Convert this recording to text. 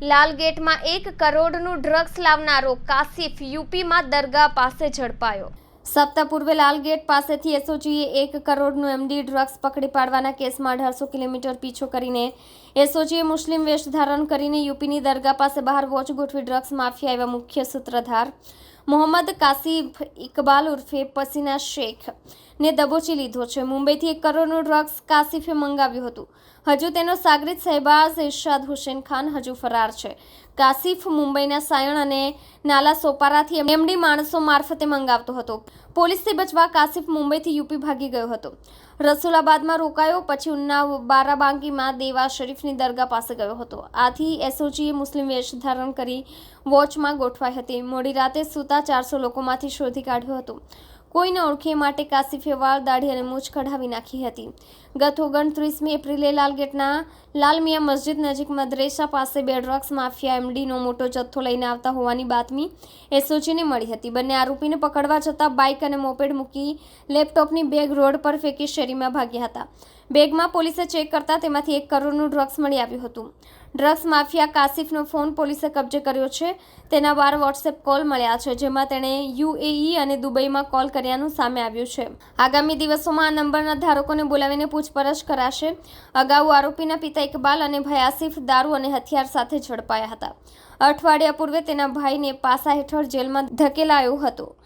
લાલગેટમાં એક કરોડનું ડ્રગ્સ લાવનારો કાસિફ યુપીમાં દરગાહ પાસે ઝડપાયો. સપ્તાહ પૂર્વે લાલગેટ પાસેથી એસઓજીએ એક કરોડનું એમડી ડ્રગ્સ પકડી પાડવાના કેસમાં અઢારસો કિલોમીટર પીછો કરીને એસઓજીએ મુસ્લિમ વેશ ધારણ કરીને યુપીની દરગાહ પાસે બહાર વોચ ગોઠવી ડ્રગ્સ માફિયા એવા મુખ્ય સૂત્રધાર મોહમ્મદ કાસિફ ઇકબાલ ઉર્ફે પસીના શેખ ને દબોચી લીધો છે. મુંબઈથી એક કરોડનું ડ્રગ્સ કાસિફે મંગાવ્યું હતું. હજુ તેનો સાગરીત સહેબાઝ ઇરશાદ હુસેન ખાન હજુ ફરાર છે. કાસિફ મુંબઈના સાયણ અને નાલા સોપારાથી એમડી માણસો મારફતે મંગાવતો હતો. પોલીસથી બચવા કાસિફ મુંબઈથી યુપી ભાગી ગયો હતો. રસુલાબાદમાં રોકાયો, પછી ઉન્નાવ બારાબાંકીમાં દેવા શરીફની દરગાહ પાસે ગયો હતો. આથી એસઓજીએ મુસ્લિમ વેશ ધારણ કરી વોચમાં ગોઠવાઈ હતી. મોડી રાતે સૂતા ચારસો લોકોમાંથી શોધી કાઢ્યો હતો. કોઈને ઓળખે માટે કાશીફે વાળ દાઢી અને મૂછ કઢાવી નાખી હતી. ગત ઓગણત્રીસમી એપ્રિલે લાલગેટના લાલમિયા મસ્જિદ નજીક મદ્રેસા પાસે બે ડ્રગ્સ માફિયા એમડીનો મોટો જથ્થો લઈને આવતા હોવાની બાતમી એસઓજીને મળી હતી. બંને આરોપીને પકડવા જતાં બાઇક અને મોપેડ મૂકી લેપટોપની બેગ રોડ પર ફેંકી શેરીમાં ભાગ્યા હતા. બેગમાં પોલીસે ચેક કરતા તેમાંથી એક કરોડનું ડ્રગ્સ મળી આવ્યું હતું. ડ્રગ્સ માફિયા કાસિફનો ફોન પોલીસે કબજે કર્યો છે. તેના બાર વોટ્સએપ કોલ મળ્યા છે, જેમાં તેણે યુએઈ અને દુબઈમાં કોલ કર્યાનું સામે આવ્યું છે. આગામી દિવસોમાં આ નંબરના ધારકોને બોલાવીને પૂછપરછ કરાશે. અગાઉ આરોપીના પિતા ઇકબાલ અને ભાઈ આસિફ દારૂ અને હથિયાર સાથે ઝડપાયા હતા. અઠવાડિયા પૂર્વે તેના ભાઈને પાસા હેઠળ જેલમાં ધકેલાયો હતો.